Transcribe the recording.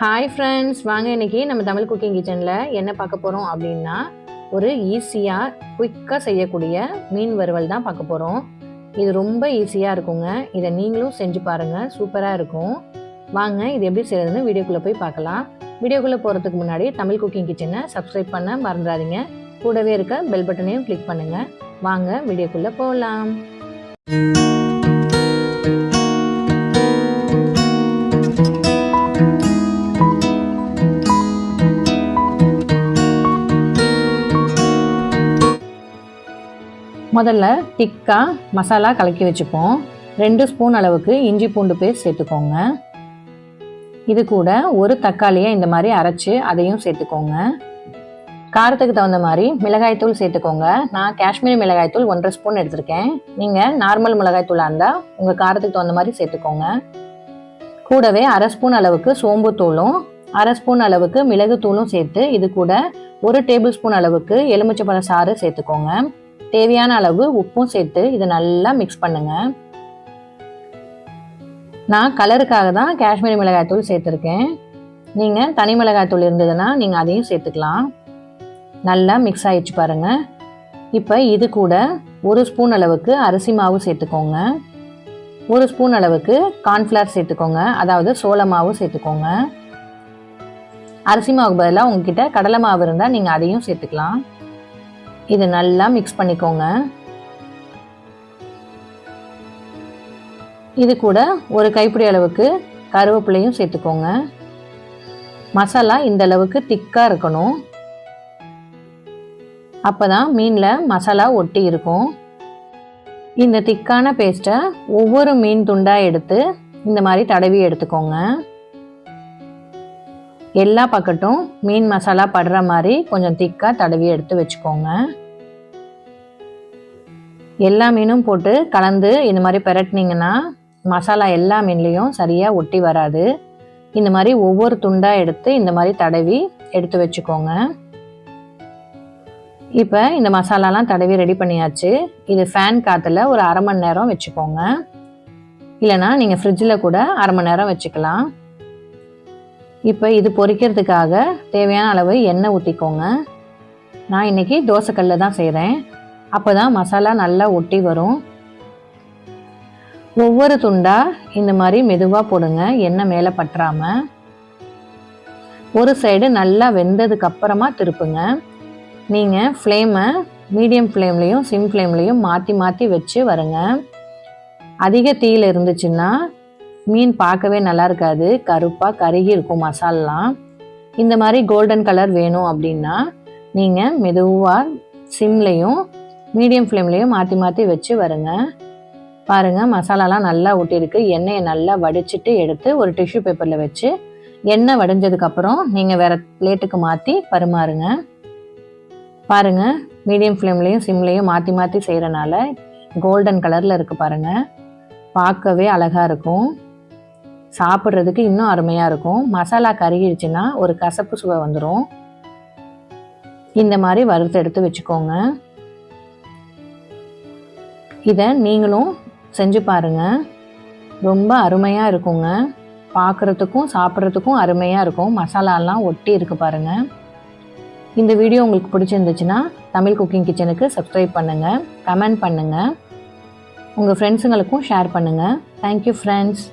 Hi friends வாங்க இன்னைக்கு நம்ம தமிழ் குக்கிங் கிச்சனில் என்ன பார்க்க போகிறோம் அப்படின்னா ஒரு ஈஸியாக குயிக்காக செய்யக்கூடிய மீன் வறுவல் தான் பார்க்க போகிறோம் இது ரொம்ப ஈஸியாக இருக்குங்க. இதை நீங்களும் செஞ்சு பாருங்கள் சூப்பராக இருக்கும். வாங்க இது எப்படி செய்யறதுன்னு வீடியோக்குள்ளே போய் பார்க்கலாம். வீடியோக்குள்ளே போகிறதுக்கு முன்னாடி தமிழ் குக்கிங் கிச்சனை சப்ஸ்கிரைப் பண்ண மறந்துடாதீங்க. கூடவே இருக்க பெல் பட்டனையும் கிளிக் பண்ணுங்கள் வாங்க வீடியோக்குள்ளே போகலாம் முதல்ல திக்காக மசாலா கலக்கி வச்சுப்போம். ரெண்டு ஸ்பூன் அளவுக்கு இஞ்சி பூண்டு பேஸ்ட் சேர்த்துக்கோங்க. இது கூட ஒரு தக்காளியை இந்த மாதிரி அரைச்சி அதையும் சேர்த்துக்கோங்க. காரத்துக்கு தகுந்த மாதிரி மிளகாய்த்தூள் சேர்த்துக்கோங்க. நான் காஷ்மீரி மிளகாய்த்தூள் ஒன்றரை ஸ்பூன் எடுத்திருக்கேன். நீங்கள் நார்மல் மிளகாய்த்தூளாக இருந்தால் உங்கள் காரத்துக்கு தகுந்த மாதிரி சேர்த்துக்கோங்க. கூடவே அரை ஸ்பூன் அளவுக்கு சோம்பு தூளும் அரை ஸ்பூன் அளவுக்கு மிளகு தூளும் சேர்த்து இது கூட ஒரு டேபிள் ஸ்பூன் அளவுக்கு எலுமிச்சப்பழ சாறு சேர்த்துக்கோங்க. தேவையான அளவு உப்பும் சேர்த்து இதை நல்லா மிக்ஸ் பண்ணுங்க. நான் கலருக்காக தான் காஷ்மீரி மிளகாய் தூள் சேர்த்துருக்கேன். நீங்கள் தனி மிளகாய் தூள் இருந்ததுன்னா நீங்கள் அதையும் சேர்த்துக்கலாம். நல்லா மிக்ஸ் ஆயிடுச்சு பாருங்கள் இப்போ இது கூட ஒரு ஸ்பூன் அளவுக்கு அரிசி மாவு சேர்த்துக்கோங்க. ஒரு ஸ்பூன் அளவுக்கு கார்ன்ஃப்ளவர் சேர்த்துக்கோங்க. அதாவது சோள மாவு சேர்த்துக்கோங்க. அரிசி மாவுக்கு பதிலாக உங்ககிட்ட கடலை மாவு இருந்தால் நீங்கள் அதையும் சேர்த்துக்கலாம். இது நல்லா மிக்ஸ் பண்ணிக்கோங்க. இது கூட ஒரு கைப்பிடி அளவுக்கு கருவேப்பிலையும் சேர்த்துக்கோங்க. மசாலா இந்த அளவுக்கு திக்காக இருக்கணும். அப்போ தான் மீனில் மசாலா ஒட்டி இருக்கும். இந்த திக்கான பேஸ்ட்டை ஒவ்வொரு மீன் துண்டாக எடுத்து இந்த மாதிரி தடவி எடுத்துக்கோங்க. எல்லா பக்கட்டும் மீன் மசாலா படுற மாதிரி கொஞ்சம் திக்காக தடவி எடுத்து வச்சுக்கோங்க. எல்லா மீனும் போட்டு கலந்து இந்த மாதிரி பெரட்டினீங்கன்னா மசாலா எல்லா மீன்லேயும் சரியாக ஒட்டி வராது. இந்த மாதிரி ஒவ்வொரு துண்டாக எடுத்து இந்த மாதிரி தடவி எடுத்து வச்சுக்கோங்க. இப்போ இந்த மசாலாலாம் தடவி ரெடி பண்ணியாச்சு. இது ஃபேன் காற்றுல ஒரு அரை மணி நேரம் வச்சுக்கோங்க. இல்லைனா நீங்கள் ஃப்ரிட்ஜில் கூட அரை மணி நேரம் வச்சுக்கலாம். இப்போ இது பொரிக்கிறதுக்காக தேவையான அளவு எண்ணெய் ஊற்றிக்கோங்க நான் இன்றைக்கி தோசைக்கல்லில் தான் செய்கிறேன் அப்போ தான் மசாலா நல்லா ஒட்டி வரும். ஒவ்வொரு துண்டாக இந்த மாதிரி மெதுவாக போடுங்க எண்ணெய் மேலே பற்றாமல் ஒரு சைடு நல்லா வெந்ததுக்கு அப்புறமா திருப்புங்க. நீங்கள் ஃப்ளேமை மீடியம் ஃப்ளேம்லேயும் சிம் ஃப்ளேம்லேயும் மாற்றி மாற்றி வச்சு வருங்க. அதிக தீயில் இருந்துச்சுன்னா மீன் பார்க்கவே நல்லா இருக்காது. கருப்பாக கருகி இருக்கும் மசாலாம் இந்த மாதிரி கோல்டன் கலர் வேணும் அப்படின்னா நீங்கள் மெதுவாக சிம்லேயும் மீடியம் ஃப்ளேம்லேயும் மாற்றி மாற்றி வச்சு வருங்க. பாருங்கள் மசாலாலாம் நல்லா ஊட்டியிருக்கு எண்ணெயை நல்லா வடிச்சிட்டு எடுத்து ஒரு டிஷ்யூ பேப்பரில் வச்சு எண்ணெய் வடிஞ்சதுக்கப்புறம் நீங்கள் வேறு பிளேட்டுக்கு மாற்றி பரிமாறுங்க. பாருங்கள் மீடியம் ஃப்ளேம்லேயும் சிம்லேயும் மாற்றி மாற்றி செய்கிறனால கோல்டன் கலரில் இருக்குது பாருங்கள் பார்க்கவே அழகாக இருக்கும். சாப்பிட்றதுக்கு இன்னும் அருமையாக இருக்கும். மசாலா கருகிடுச்சுன்னா ஒரு கசப்பு சுவை வந்துடும் இந்த மாதிரி வறுத்து எடுத்து வச்சுக்கோங்க. இதை நீங்களும் செஞ்சு பாருங்க. ரொம்ப அருமையாக இருக்குங்க. பார்க்குறதுக்கும் சாப்பிட்றதுக்கும் அருமையாக இருக்கும். மசாலாலாம் ஒட்டி இருக்கு பாருங்கள் இந்த வீடியோ உங்களுக்கு பிடிச்சிருந்துச்சுன்னா தமிழ் குக்கிங் கிச்சனுக்கு சப்ஸ்கிரைப் பண்ணுங்கள் கமெண்ட் பண்ணுங்கள் உங்கள் ஃப்ரெண்ட்ஸுங்களுக்கும் ஷேர் பண்ணுங்கள் தேங்க்யூ ஃப்ரெண்ட்ஸ்